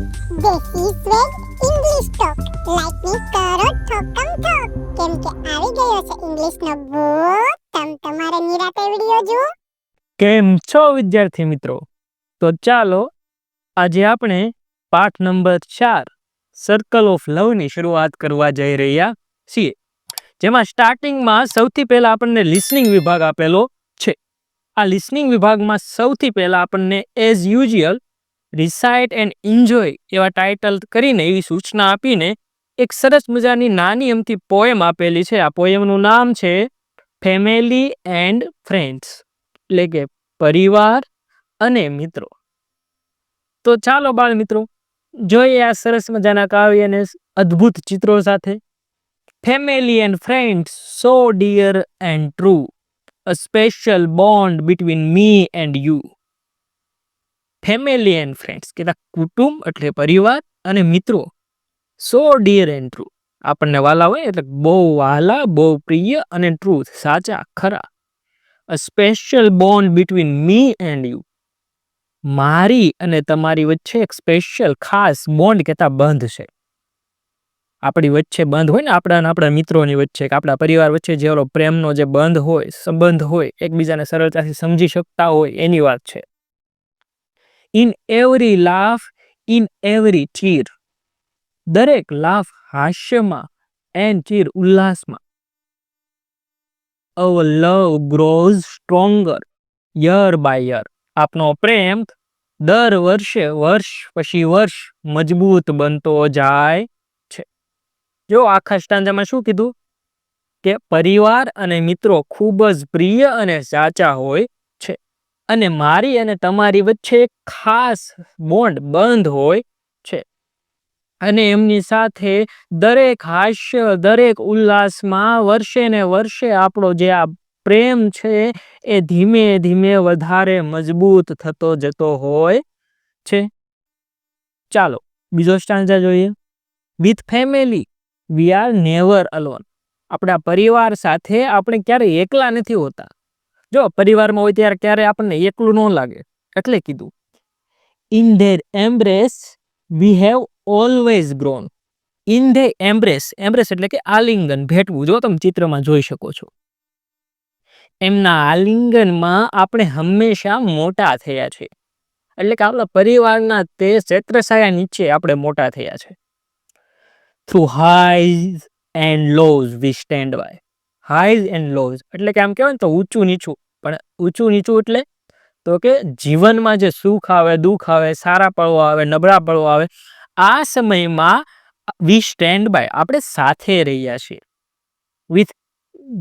દેશી સ્વેગ English talk લાઈકની કરો ઠોકમ ઠોક કેમ કે આવી ગયો છે ઇંગ્લિશનો ભૂત તમ તમારે નિરાતે વિડિયો જુઓ. કેમ છો વિદ્યાર્થી મિત્રો? તો ચાલો, આજે આપણે પાઠ નંબર ચાર સર્કલ ઓફ લવની શરૂઆત કરવા જઈ રહ્યા છીએ. જેમાં સ્ટાર્ટિંગમાં સૌથી પહેલા આપણને લિસનિંગ વિભાગ આપેલો છે. આ લિસનિંગ વિભાગમાં સૌથી પહેલા આપણને as usual recite and enjoy એવા ટાઇટલ કરીને, એવી સૂચના આપીને એક સરસ મજાની નાની અમથી પોએમ આપેલી છે. આ પોએમનું નામ છે ફેમિલી એન્ડ ફ્રેન્ડ્સ એટલે કે પરિવાર અને મિત્રો. તો ચાલો બાળ મિત્રો જોઈએ આ સરસ મજાના કાવ્યને અદ્ભુત ચિત્રો સાથે. Family and friends so dear and true a special bond between me and you family and friends કે કુટુંબ એટલે પરિવાર અને મિત્રો. So dear and true. આપણને વાલા હોય એટલે બહુ વાલા, બહુ પ્રિય અને ટ્રુથ, સાચા, ખરા. A special bond between me and you. મારી અને તમારી વચ્ચે એક સ્પેશિયલ ખાસ બોન્ડ કહેતા બંધ છે. આપણી વચ્ચે બંધ હોય ને આપણા અને આપણા મિત્રોની વચ્ચે કે આપણા પરિવાર વચ્ચે જે પ્રેમનો જે બંધ હોય, સંબંધ હોય, એકબીજાને સરળતાથી સમજી શકતા હોય એની વાત છે. In every laugh in every cheer દરેક લાફ હાસ્યમાં and cheer ઉલ્લાસમાં. Our love grows stronger year by year આપનો પ્રેમ દર વર્ષે વર્ષ પછી વર્ષ મજબૂત બનતો જાય છે. જો આખા સ્ટાંજામાં શું કીધું? કે પરિવાર અને મિત્રો ખૂબ જ પ્રિય અને સાચા હોય અને મારી અને તમારી વચ્ચે એક ખાસ બોન્ડ બંધ હોય છે. અને એમની સાથે દરેક હાસ્ય, દરેક ઉલ્લાસમાં વર્ષે ને વર્ષે આપણો જે આ પ્રેમ છે એ ધીમે ધીમે વધારે મજબૂત થતો જતો હોય છે. ચાલો, બીજો સ્ટાન્ઝા જોઈએ. With family we are never alone આપણા પરિવાર સાથે આપણે ક્યારેય એકલા નથી હોતા. જો, પરિવારમાં હોય ત્યારે ક્યારે આપણને એકલું ન લાગે, એટલે કીધું. In their embrace we have always grown in they embrace embrace એટલે કે આલિંગન, ભેટવું. જો તમે ચિત્રમાં જોઈ શકો છો. એમના આલિંગનમાં આપણે હંમેશા મોટા થયા છે. એટલે કે આપણા પરિવારના તે ક્ષેત્રછાયા નીચે આપણે મોટા થયા છે. Through highs and lows we stand by highs and lows એટલે કે આમ કહેવાય ને તો ઊંચું નીચું. પણ ઊંચું નીચું એટલે તો કે જીવનમાં જે સુખ આવે, દુઃખ આવે, સારા પળો આવે, નબળા પળો આવે, આ સમયમાં વી સ્ટેન્ડ બાય આપણે સાથે રહ્યા છીએ. With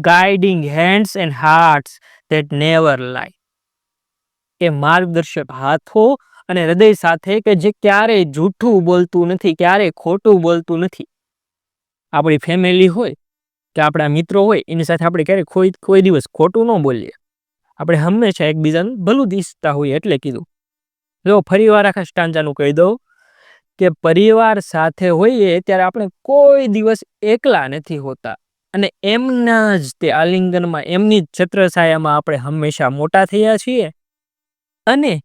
guiding hands and hearts that never lie એ માર્ગદર્શક હાથો અને હૃદય સાથે કે જે ક્યારેય જૂઠું બોલતું નથી, ક્યારેય ખોટું બોલતું નથી. આપણી ફેમિલી હોય કે આપણા મિત્રો હોય, એની સાથે આપણે ક્યારેય કોઈ કોઈ દિવસ ખોટું ન બોલીએ. આપણે હંમેશા એકબીજાને ભલું દિસતા હોઈએ એટલે કીધું. જો ફરીવાર આખા સ્ટાંજાનું કહી દઉં કે પરિવાર સાથે હોઈએ ત્યારે આપણે કોઈ દિવસ એકલા નથી હોતા. અને એમના જ તે આલિંગનમાં, એમની જ છત્રછાયામાં આપણે હંમેશા મોટા થયા છીએ. અને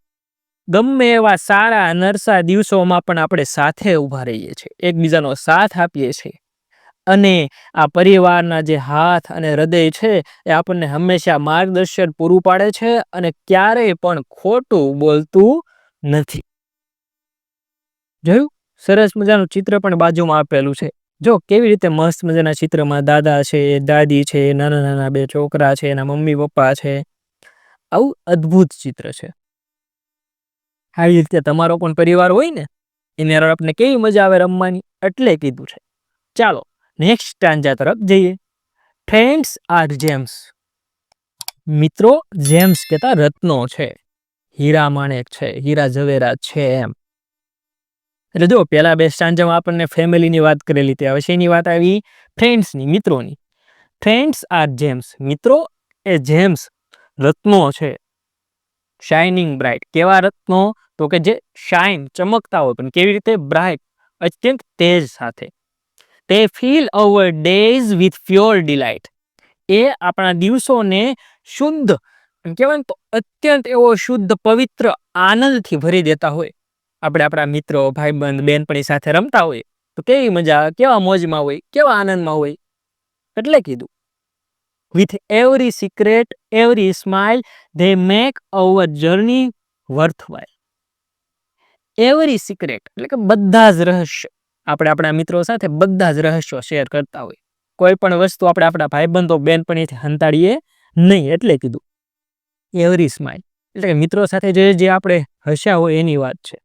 ગમે એવા સારા નરસા દિવસોમાં પણ આપણે સાથે ઊભા રહીએ છીએ, એકબીજાનો સાથ આપીએ છીએ. અને આ પરિવારના જે હાથ અને હૃદય છે, એ આપણને હંમેશા માર્ગદર્શન પૂરું પાડે છે અને ક્યારેય પણ ખોટું બોલતું નથી. જોયું? સરસ મજાનું ચિત્ર પણ બાજુમાં આપેલું છે. જો, કેવી રીતે મસ્ત મજાના ચિત્રમાં દાદા છે, દાદી છે, નાના નાના બે છોકરા છે, એના મમ્મી પપ્પા છે. આવું અદ્ભુત ચિત્ર છે. આવી રીતે તમારો પણ પરિવાર હોય ને, એને આપણે કેવી મજા આવે રમવાની? એટલે કીધું છે. ચાલો નેક્સ્ટ સ્ટાન્જા તરફ જઈએ. ફ્રેન્ડ્સ આર જેમ્સ મિત્રો જેમ્સ કહેતા રત્નો છે. હીરા માણેક છે, હીરા ઝવેરા છે એમ. એટલે જો પહેલાં બે સ્ટાન્જામાં આપણને ફેમિલીની વાત કરેલી ત્યાં હવે શેની વાત આવી. ફ્રેન્ડ્સની મિત્રોની. ફ્રેન્ડ્સ આર જેમ્સ મિત્રો, એ જેમ્સ રત્નો છે. શાઇનિંગ બ્રાઇટ કેવા રત્નો? તો કે જે શાઇન ચમકતા હોય. પણ કેવી રીતે? બ્રાઇટ અત્યંત તેજ સાથે. They fill our days with pure delight એ આપણા દિવસોને શુદ્ધ કહેવાય ને તો અત્યંત એવો શુદ્ધ, પવિત્ર આનંદથી ભરી દેતા હોય. આપણે આપણા મિત્રો, ભાઈબંધ, બેનપણી સાથે રમતા હોય, તો કેવી મજા, કેવા મોજમાં હોય, કેવા આનંદમાં હોય. એટલે કીધું. With every secret every smile they make our journey worthwhile every secret એટલે કે બધા જ રહસ્ય. આપણે આપણા મિત્રો સાથે બધા જ રહસ્યો શેર કરતા હોય. કોઈ પણ વસ્તુ આપણે આપણા ભાઈબંધો બહેનપણીથી હંતાડીએ નહીં, એટલે કીધું. એવરી સ્માઇલ એટલે કે મિત્રો સાથે જે જે આપણે હસ્યા હોય એની વાત છે.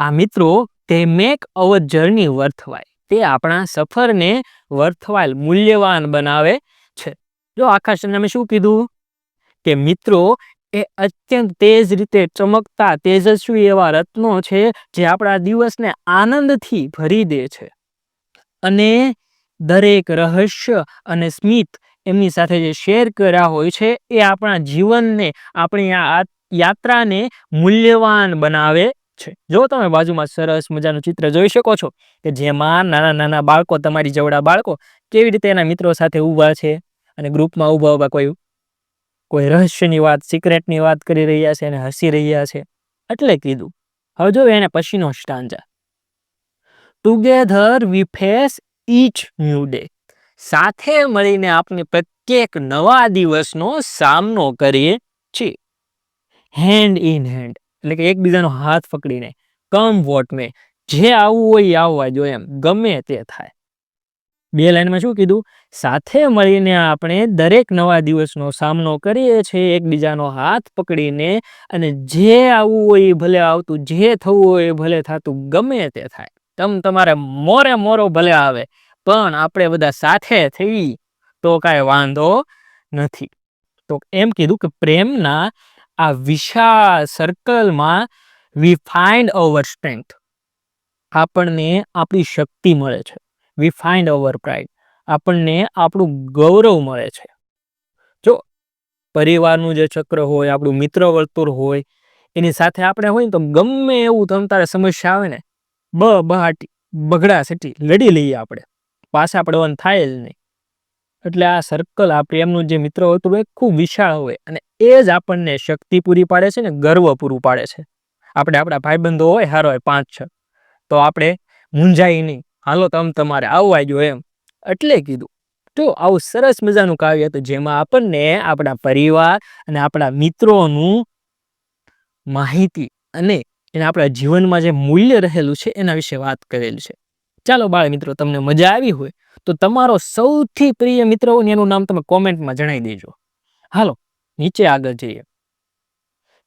આ મિત્રો, તે મેક અવર જર્ની વર્થવાય તે આપણા સફરને વર્થવાયેલ મૂલ્યવાન બનાવે છે. જો આખા શબ્દમાં શું કીધું? કે મિત્રો એ અત્યંત તેજ રીતે ચમકતા તેજસ્વી એવા રત્નો છે જે આપણા દિવસને આનંદથી ભરી દે છે. અને દરેક રહસ્ય અને સ્મિત એમની સાથે જે શેર કર્યા હોય છે એ આપણા જીવનને, આપણી આ યાત્રાને મૂલ્યવાન બનાવે છે. જો તમે બાજુમાં સરસ મજાનું ચિત્ર જોઈ શકો છો કે જેમાં નાના નાના બાળકો, તમારી જવડા બાળકો કેવી રીતે એના મિત્રો સાથે ઊભા છે અને ગ્રુપમાં ઊભા ઊભા કોઈ કોઈ રહસ્યની વાત સિક્રેટની વાત કરી રહ્યા છે અને હસી રહ્યા છે. એટલે કીધું, હવે જો એને પછીનો stanza together we face each new day સાથે મળીને આપણે પ્રત્યેક નવા દિવસનો સામનો કરીએ છીએ. હેન્ડ ઇન હેન્ડ એટલે કે એકબીજાનો હાથ પકડીને કમ વોટ મે જે આવવું હોય એ આવવા જોઈએ એમ, ગમે તે થાય. બે લાઈનમાં શું કીધું? સાથે મળીને આપણે દરેક નવા દિવસનો સામનો કરીએ છીએ, એકબીજાનો હાથ પકડીને, અને જે આવવું હોય એ ભલે આવતું, જે થવું હોય એ ભલે થતું, ગમે તે થાય. તમ તમારે મોરે મોરો ભલે આવે, પણ આપણે બધા સાથે થઈ તો કાંઈ વાંધો નથી. તો એમ કીધું કે પ્રેમના આ વિશાળ સર્કલમાં વી ફાઇન્ડ અવર સ્ટ્રેન્થ આપણને આપણી શક્તિ મળે છે. વી ફાઇન્ડ અવર પ્રાઇડ આપણને આપણું ગૌરવ મળે છે. જો પરિવારનું જે ચક્ર હોય, આપણું મિત્ર વર્તુળ હોય, એની સાથે આપણે હોય ને તો ગમે એવું તમ તારે સમસ્યા આવે ને, બ બહાટી, બગડા સેટી, લડી લઈએ આપણે. પાછા પડવાનું થાય જ નહીં. એટલે આ સર્કલ આ પ્રેમનું જે મિત્ર વર્તુળ હોય ખૂબ વિશાળ હોય અને એ જ આપણને શક્તિ પૂરી પાડે છે ને ગર્વ પૂરું પાડે છે. આપણે આપણા ભાઈબંધો હોય, હારો હોય, પાંચ, છ. તો આપણે મૂંઝાઈ નહીં. હાલો તમ તમારે આવવા જો એમ. એટલે કીધું તો આવું સરસ મજાનું કાવ્ય હતું જેમાં આપણને આપણા પરિવાર અને આપણા મિત્રોનું માહિતી અને એના આપણા જીવનમાં જે મૂલ્ય રહેલું છે એના વિશે વાત કરેલી છે. ચાલો બાળ મિત્રો, તમને મજા આવી હોય તો તમારો સૌથી પ્રિય મિત્ર હોય એનું નામ તમે કોમેન્ટમાં જણાવી દેજો. હાલો, નીચે આગળ જઈએ.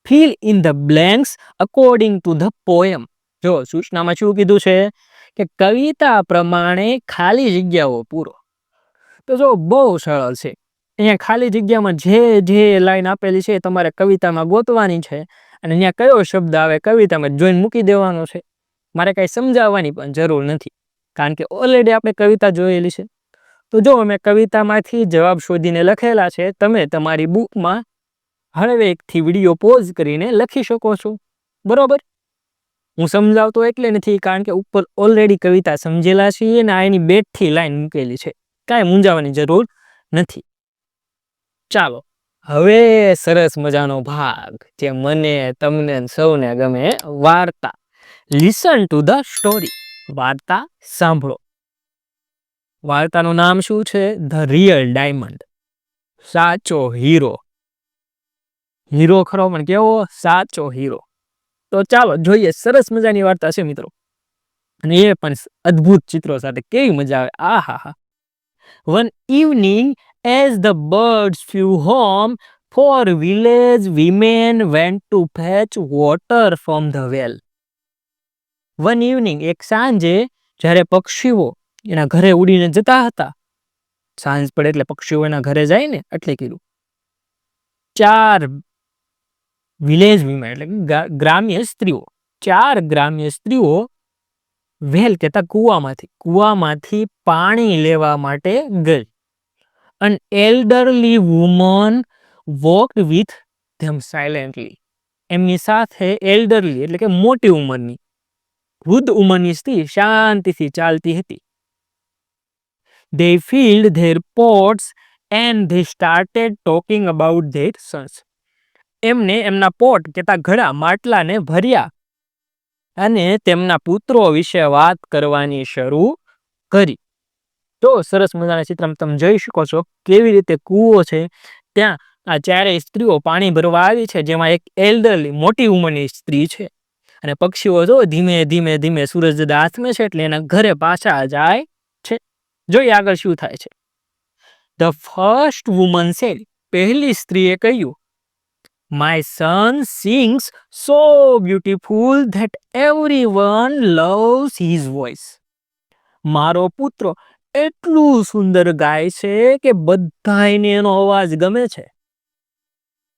Fill in the blanks according to the poem જો સૂચનામાં શું કીધું છે? કે કવિતા પ્રમાણે ખાલી જગ્યાઓ પૂરો. તો જો બહુ સરળ છે. અહીંયા ખાલી જગ્યામાં જે જે લાઈન આપેલી છે એ તમારે કવિતામાં ગોતવાની છે અને અહીંયા કયો શબ્દ આવે કવિતામાં જોઈને મૂકી દેવાનો છે. મારે કાંઈ સમજાવવાની પણ જરૂર નથી. કારણ કે ઓલરેડી આપણે કવિતા જોયેલી છે. તો જો અમે કવિતામાંથી જવાબ શોધીને લખેલા છે, તમે તમારી બુકમાં હળવેકથી વીડિયો પોઝ કરીને લખી શકો છો. બરોબર? હું સમજાવતો એટલે નથી, કારણ કે ઉપર ઓલરેડી કવિતા સમજેલા છીએ અને આ એની બેટથી લાઈન મૂકેલી છે. કાંઈ મૂંઝાવાની જરૂર નથી. ચાલો, હવે સરસ મજાનો ભાગ જે મને, તમને સૌને ગમે, વાર્તા. લિસન ટુ ધ સ્ટોરી વાર્તા સાંભળો. વાર્તાનું નામ શું છે? ધ રિયલ ડાયમંડ સાચો હીરો. હીરો ખરો, પણ કેવો? સાચો હીરો. તો ચાલો, જોઈએ. સરસ મજાની વાર્તા છે મિત્રો. અને એ પણ અદ્ભુત ચિત્રો સાથે કેવી મજા આવે. આ હા હા one evening as the birds flew home four village women went to fetch water from the well one evening એક સાંજે, જ્યારે પક્ષીઓ એના ઘરે ઉડીને જતા હતા, સાંજ પડે એટલે પક્ષીઓ એના ઘરે જાય ને, એટલે કીધું. ચાર વિલેજ વિમેન, એટલે ગ્રામ્ય સ્ત્રીઓ, ચાર ગ્રામ્ય સ્ત્રીઓ વેલ કહેતા કૂવામાંથી કૂવામાંથી પાણી લેવા માટે ગઈ. An elderly woman walk with them silently એમની સાથે એલ્ડરલી એટલે કે મોટી ઉંમરની, વૃદ્ધ ઉંમરની સ્ત્રી શાંતિથી ચાલતી હતી. They filled their pots and they started talking about their sons એમને એમના પોટ કેતા ઘડા માટલાને ભર્યા અને તેમના પુત્રો વિશે વાત કરવાની શરૂ કરી. તો સરસ મજાના ચિત્રમાં તમે જોઈ શકો છો કેવી રીતે કૂવો છે. ત્યાં આ ચારેય સ્ત્રીઓ પાણી ભરવા આવી છે, જેમાં એક એલ્ડરલી મોટી ઉંમરની સ્ત્રી છે. અને પક્ષીઓ જો ધીમે ધીમે ધીમે સૂરજ દાદા હાથમે છે એટલે એના ઘરે પાછા જાય છે. જોઈએ આગળ શું થાય છે. ધ ફર્સ્ટ વુમન સેલ પહેલી સ્ત્રીએ કહ્યું my son sings so beautiful that everyone loves his voice મારો પુત્ર એટલું સુંદર ગાય છે કે બધાયને એનો અવાજ ગમે છે.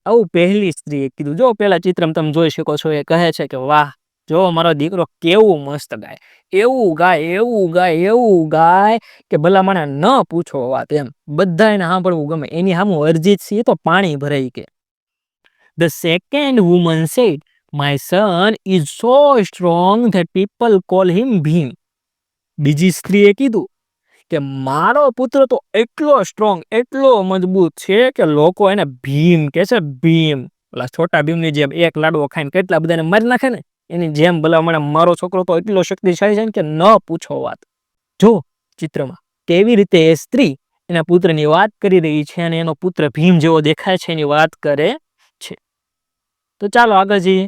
આવું પહેલી સ્ત્રીએ કીધું. જો પેલા ચિત્રમાં તમે જોઈ શકો છો, એ કહે છે કે, વાહ, જો મારો દીકરો કેવું મસ્ત ગાય. એવું ગાય એવું ગાય એવું ગાય કે ભલા મને ન પૂછો વાત એમ. બધાને સાંભળવું ગમે. એની સામું અરજીત સિંહ તો પાણી ભરાઈ કે. The second woman said, my son is so strong that people call him Bhim બીજી સ્ત્રીએ કીધું કે મારો પુત્ર તો એટલો સ્ટ્રોંગ એટલો મજબૂત છે કે લોકો એને ભીમ કે છે ભીમ. ઓલા છોટા ભીમની જેમ એક લાડવો ખાઈને કેટલા બધાને મારી નાખે ને એની જેમ ભલા મને મારો છોકરો તો એટલો શક્તિશાળી છે કે ન પૂછો વાત. જો ચિત્રમાં કેવી રીતે એ સ્ત્રી એના પુત્રની વાત કરી રહી છે અને એનો પુત્ર ભીમ જેવો દેખાય છે એની વાત કરે તો ચાલો આગળ જઈએ.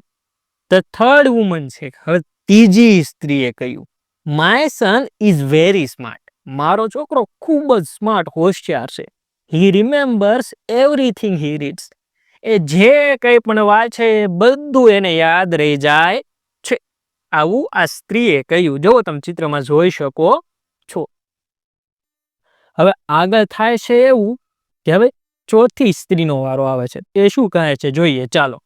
ધ થર્ડ વુમન છે હવે ત્રીજી સ્ત્રીએ કહ્યું my son is very smart મારો છોકરો ખૂબ જ સ્માર્ટ હોશિયાર છે. He remembers everything he reads એ જે કંઈ પણ વાંચે એ બધું એને યાદ રહી જાય છે. આવું આ સ્ત્રીએ કહ્યું. જો તમે ચિત્રમાં જોઈ શકો છો. હવે આગળ થાય છે એવું કે હવે ચોથી સ્ત્રીનો વારો આવે છે. એ શું કહે છે? જોઈએ, ચાલો.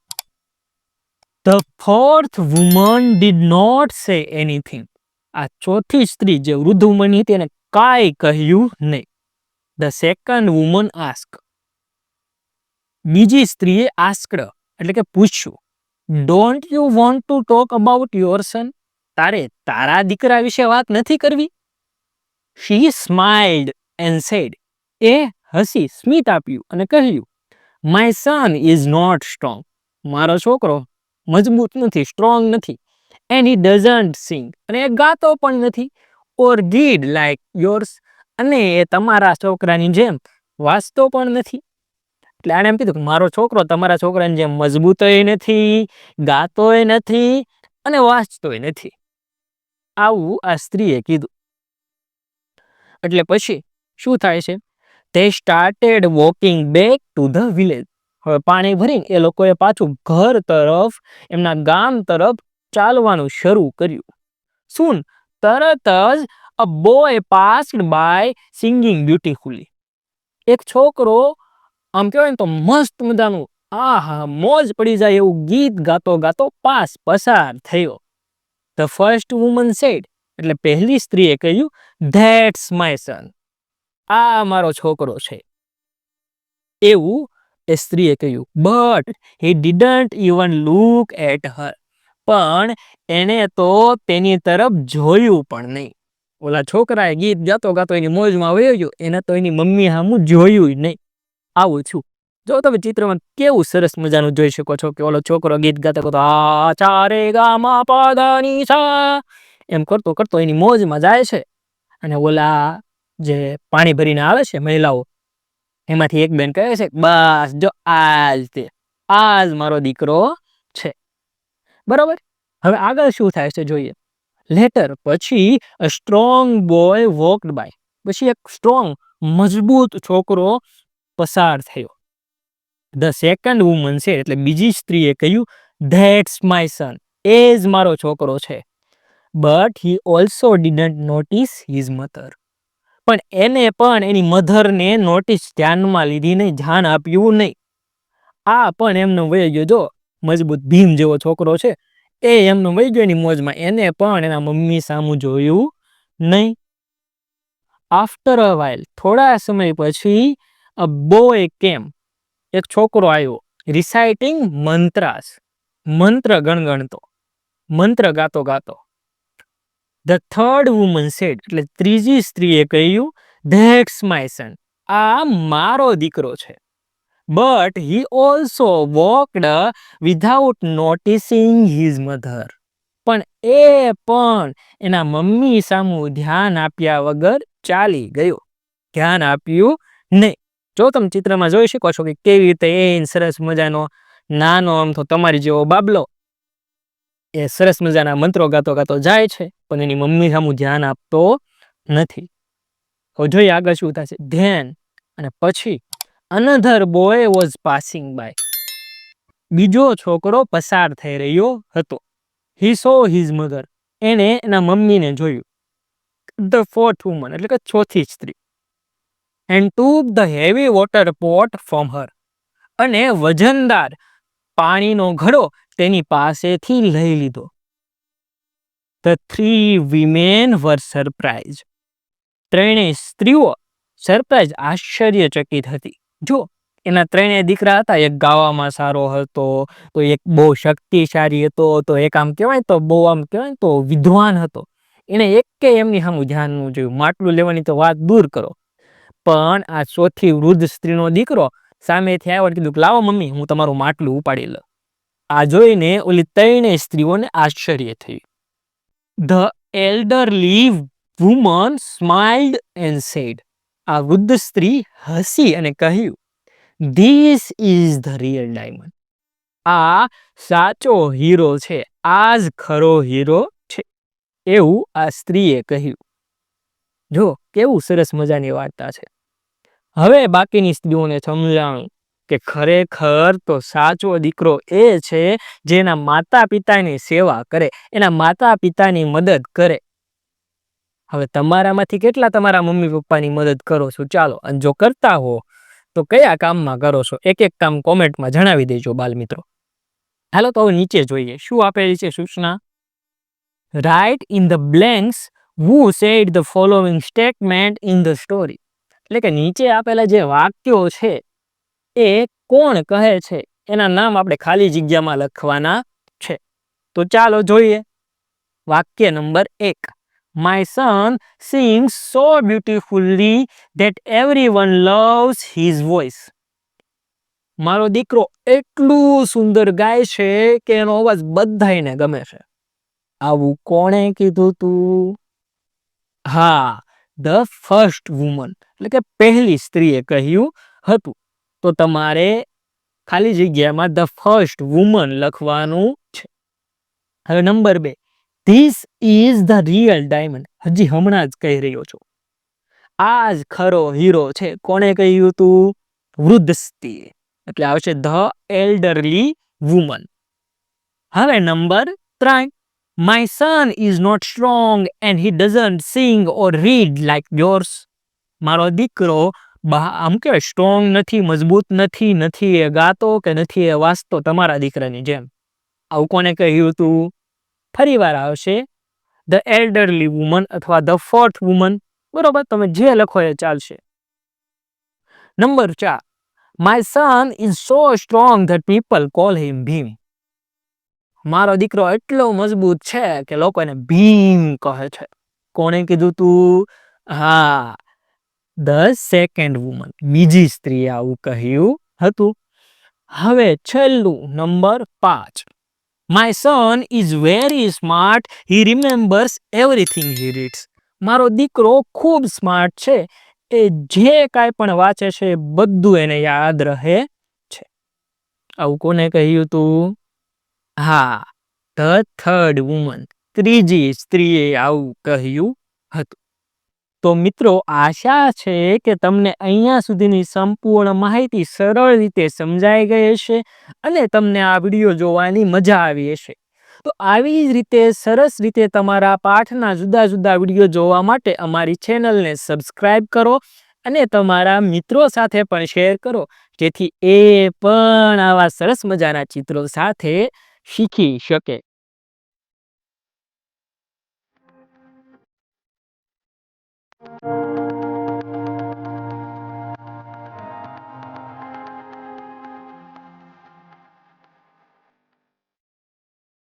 The fourth woman did not say anything આ ચોથી સ્ત્રી જે વૃદ્ધ વુમન હતી એને કાંઈ કહ્યું નહીં. ધ સેકન્ડ વુમન આસ્ક બીજી સ્ત્રીએ આસ્કડ એટલે કે પૂછ્યું don't you want to talk about your son તારે તારા દીકરા વિશે વાત નથી કરવી? શી સ્માઇલ્ડ એન્ડ સેડ એ હસી સ્મિત આપ્યું અને કહ્યું my son is not strong મારો છોકરો મજબૂત નથી સ્ટ્રોંગ નથી. એન્ડ હી ડઝન્ટ સિંગ અને એ ગાતો પણ નથી. ઓર ગીડ લાઈક યોર્સ અને એ તમારા છોકરાની જેમ વાંચતો પણ નથી. એટલે આણે એમ કીધું કે મારો છોકરો તમારા છોકરાની જેમ મજબૂતોય નથી, ગાતોય નથી અને વાંચતોય નથી. આવું આ સ્ત્રીએ કીધું. એટલે પછી શું થાય છે? તે started walking back to the village હવે પાણી ભરીને એ લોકોએ પાછું ઘર તરફ, એમના ગામ તરફ ચાલવાનું શરૂ કર્યું. સુન, તરત જ a boy passed by singing beautifully એક છોકરો આમ કહેવાય ને તો મસ્ત મજાનું, આહા, મોજ પડી જાય એવું ગીત ગાતો ગાતો પાસ પસાર થયો. ધ ફર્સ્ટ વુમન સેડ એટલે પહેલી સ્ત્રીએ કહ્યું ધેટ્સ માય સન આ મારો છોકરો છે. એવું એ સ્ત્રીએ કહ્યું, but he didn't even look at her. પણ એણે તો તેની તરફ જોયું પણ નહીં. ઓલા છોકરાએ ગીત ગાતો ગાતો એની મોજમાં વયો ગયો. એને તો એની મમ્મી સામું જોયું નહીં. આવું છું. જો તમે ચિત્રમાં કેવું સરસ મજાનું જોઈ શકો છો કે ઓલો છોકરો ગીત ગાતો ગાતો, આ ચારે ગામા પાદાની સા એમ કરતો કરતો એની મોજમાં જાય છે. અને ઓલા જે પાણી ભરીને આવે છે મહિલાઓ એમાંથી એક બેન કહે છે, બસ, જો આજ તે, આજ મારો દીકરો છે. બરાબર? હવે આગળ શું થાય છે જોઈએ. લેટર પછી a strong boy walked by પછી એક સ્ટ્રોંગ મજબૂત છોકરો પસાર થયો. ધ સેકન્ડ વુમન છે, એટલે બીજી સ્ત્રીએ કહ્યું ધેટ્સ માય સન એ જ મારો છોકરો છે. But he also didn't notice his mother પણ એને પણ એની મધરને નોટિસ ધ્યાનમાં લીધી નહીં, ધ્યાન આપ્યું નહીં. આ પણ એમનો વહી ગયો, જો, મજબૂત ભીમ જેવો છોકરો છે, એ એમનો વહી ગયો એની મોજમાં. એને પણ એના મમ્મી સામું જોયું નહીં. આફ્ટર અ વાઇલ થોડા સમય પછી અ બોય કેમ એક છોકરો આવ્યો રિસાઇટિંગ મંત્રાસ મંત્ર ગણગણતો. મંત્ર ગાતો ગાતો. ધ થર્ડ વુમન સેડ એટલે ત્રીજી સ્ત્રીએ કહ્યું ધેટ્સ માય સન આ મારો દીકરો છે. But he also walked without noticing his mother પણ એ પણ એના મમ્મી સામું ધ્યાન આપ્યા વગર ચાલી ગયો. ધ્યાન આપ્યું નહીં. જો તમે ચિત્રમાં જોઈ શકો છો કે કેવી રીતે એ સરસ મજાનો, નાનો, આમ તો તમારી જેવો બાબલો એ સરસ મજાના મંત્રો ગાતો ગાતો જાય છે, પણ એની મમ્મી સામું ધ્યાન આપતો નથી. હવે જોઈએ આગળ શું થશે ધ્યાન અને પછી another boy was passing by બીજો છોકરો પસાર થઈ રહ્યો હતો. હી સો હિઝ મધર એણે એના મમ્મીને જોયું. ધ ફોર્થ વુમન એટલે કે ચોથી સ્ત્રી. And took the heavy water pot from her અને વજનદાર પાણીનો ઘડો તેની પાસેથી લઈ લીધો. The three women were surprise ત્રણેય સ્ત્રીઓ સરપ્રાઇઝ આશ્ચર્યચકિત હતી. જો, એના ત્રણેય દીકરા હતા, એક ગાવામાં સારો હતો, તો એક બહુ શક્તિશાળી હતો, તો એક આમ કહેવાય તો બહુ આમ કહેવાય તો વિદ્વાન હતો. એને એકે એમની સામું ધ્યાનનું જોયું. માટલું લેવાની તો વાત દૂર કરો. પણ આ ચોથી વૃદ્ધ સ્ત્રીનો દીકરો સામેથી આવ્યો કીધું કે, લાવો મમ્મી, હું તમારું માટલું ઉપાડી લઉં. આ જોઈને ઓલી ત્રણે સ્ત્રીઓને આશ્ચર્ય થયું. The elderly woman smiled and said આ વૃદ્ધ સ્ત્રી હસી અને કહ્યું this is the real diamond આ સાચો હીરો છે, આ જ ખરો હીરો છે એવું આ સ્ત્રીએ કહ્યું. જો, કેવું સરસ મજાની વાર્તા છે. હવે બાકીની સ્ત્રીઓને સમજાણું. કે ખરેખર તો સાચો દીકરો એ છે જેના માતા પિતાની સેવા કરે, એના માતા પિતાની મદદ કરે. હવે તમારામાંથી કેટલા તમારા મમ્મી પપ્પાની મદદ કરો છો? ચાલો, અને જો કરતા હો, તો કયા કામમાં કરો છો? એક એક કામ કોમેન્ટમાં જણાવી દેજો બાલ મિત્રો હાલો, તો હવે નીચે જોઈએ. શું આપેલી છે સૂચના? Write in the blanks who said the following statement in the story એટલે કે નીચે આપેલા જે વાક્યો છે એ કોણ કહે છે? એના નામ આપણે ખાલી જગ્યામાં લખવાના છે. તો ચાલો જોઈએ. વાક્ય નંબર એક. My son sings so beautifully that everyone loves his voice મારો દીકરો એટલું સુંદર ગાય છે કે એનો અવાજ બધાયને ગમે છે. આવું કોણે કીધું તું? હા ધ ફર્સ્ટ વુમન એટલે કે પહેલી સ્ત્રીએ કહ્યું હતું. તો તમારે ખાલી જગ્યામાં ધ ફર્સ્ટ વુમન લખવાનું છે. હવે નંબર બે. This is the real diamond હજી હમણાં જ કહી રહ્યો છું. આ જ ખરો હીરો છે. કોણે કહ્યું તું? વૃદ્ધ સ્ત્રીએ એટલે આવશે ધ એલ્ડરલી વુમન હવે નંબર ત્રણ. My son is not strong and he doesn't sing or read like yours મારો દીકરો આમ કહેવાય સ્ટ્રોંગ નથી, મજબૂત નથી નથી એ ગાતો કે નથી એ વાંચતો તમારા દીકરાની જેમ. આવું કોને કહ્યું તું? ફરી વાર આવશે. ધ એલ્ડરલી વુમન અથવા ધ ફોર્થ વુમન બરોબર, તમે જે લખો એ ચાલશે. નંબર ચાર my son is so strong that people call him Bhim મારો દીકરો એટલો મજબૂત છે કે લોકોને ભીમ કહે છે. કોણે કીધું તું? હા ધ સેકન્ડ વુમન. બીજી સ્ત્રીએ આવું કહ્યું હતું. હવે છેલ્લું, નંબર પાંચ. My son is very smart he remembers everything he reads મારો દીકરો ખૂબ સ્માર્ટ છે. એ જે કાંઈ પણ વાંચે છે બધું એને યાદ રહે છે. આવું કોને કહ્યું તું? હા, ધ થર્ડ વુમન. ત્રીજી સ્ત્રીએ આવું કહ્યું હતું. તો મિત્રો, આશા છે કે તમને અહીંયા સુધીની સંપૂર્ણ માહિતી સરળ રીતે સમજાઈ ગઈ હશે અને તમને આ વીડિયો જોવાની મજા આવી હશે. તો આવી જ રીતે સરસ રીતે તમારા પાઠના જુદા જુદા વીડિયો જોવા માટે અમારી ચેનલને સબસ્ક્રાઈબ કરો અને તમારા મિત્રો સાથે પણ શેર કરો, જેથી એ પણ આવા સરસ મજાના ચિત્રો સાથે શીખી શકે.